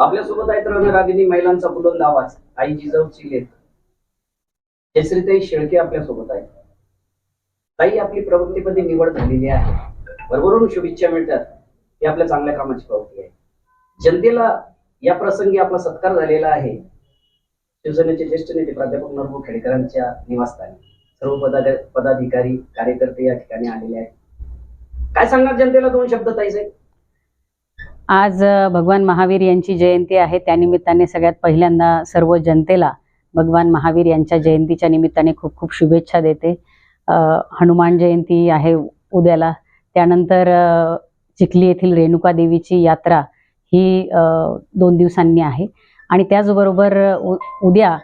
आपल्यासोबत आहेत रणरागिनी महिलांचा बुलंद आवाज. आई जिजाऊची लेख जयश्रीताई शेळके आपल्यासोबत आहेत. ताई आपली प्रवृत्तीमध्ये निवड झालेली आहे. भरभरून शुभेच्छा मिळतात. ही आपल्या चांगल्या कामाची पावती आहे. जनतेला या प्रसंगी आपला सत्कार झालेला आहे. शिवसेनेचे ज्येष्ठ नेते प्राध्यापक नरभू खेडेकरांच्या निवासस्थानी. सर्व पदा पदाधिकारी कार्यकर्ते या ठिकाणी आलेले आहेत. काय सांगणार जनतेला दोन शब्द ताई साहेब? आज भगवान महावीर यांची जयंती आहे. त्यानिमित्ताने सगळ्यात पहिल्यांदा सर्व जनतेला भगवान महावीर यांच्या जयंतीच्या निमित्ताने खूप खूप शुभेच्छा देते. हनुमान जयंती आहे उद्याला. त्यानंतर चिखली येथील रेणुका देवीची यात्रा ही दोन दिवसांनी आहे. आणि त्याचबरोबर उ उद्या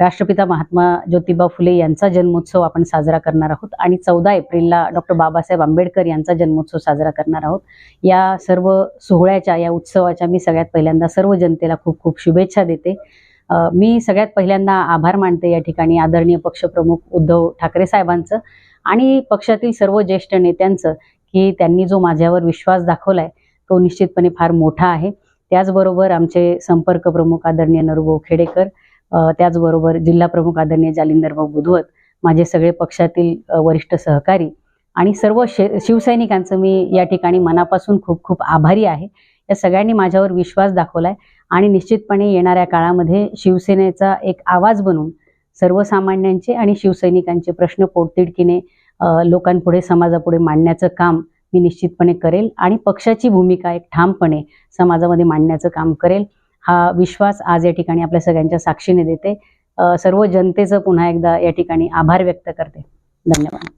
राष्ट्रपिता महात्मा ज्योतिबा फुले यांचा जन्मोत्सव आपण साजरा करणार आहोत. आणि चौदा एप्रिलला डॉक्टर बाबासाहेब आंबेडकर यांचा जन्मोत्सव साजरा करणार आहोत. या सर्व सोहळ्याच्या या उत्सवाच्या मी सगळ्यात पहिल्यांदा सर्व जनतेला खूप खूप शुभेच्छा देते. मी सगळ्यात पहिल्यांदा आभार मानते या ठिकाणी आदरणीय पक्षप्रमुख उद्धव ठाकरे साहेबांचं आणि पक्षातील सर्व ज्येष्ठ नेत्यांचं की त्यांनी जो माझ्यावर विश्वास दाखवलाय तो निश्चितपणे फार मोठा आहे. त्याचबरोबर आमचे संपर्क प्रमुख आदरणीय नरगो खेडेकर त्याचबरोबर जिल्हा प्रमुख आदरणीय जालिंदरभाऊ बुधवत माझे सगळे पक्षातील वरिष्ठ सहकारी आणि सर्व शे शिवसैनिकांचं मी या ठिकाणी मनापासून खूप खूप आभारी आहे. या सगळ्यांनी माझ्यावर विश्वास दाखवलाय आणि निश्चितपणे येणाऱ्या काळामध्ये शिवसेनेचा एक आवाज बनून सर्वसामान्यांचे आणि शिवसैनिकांचे प्रश्न पोटतिडकीने लोकांपुढे समाजापुढे मांडण्याचं काम मी निश्चितपणे करेल आणि पक्षाची भूमिका एक ठामपणे समाजामध्ये मांडण्याचं काम करेल. हा विश्वास आज या ठिकाणी आपल्या सगळ्यांच्या साक्षीने देते. सर्व जनतेचं पुन्हा एकदा या ठिकाणी आभार व्यक्त करते. धन्यवाद.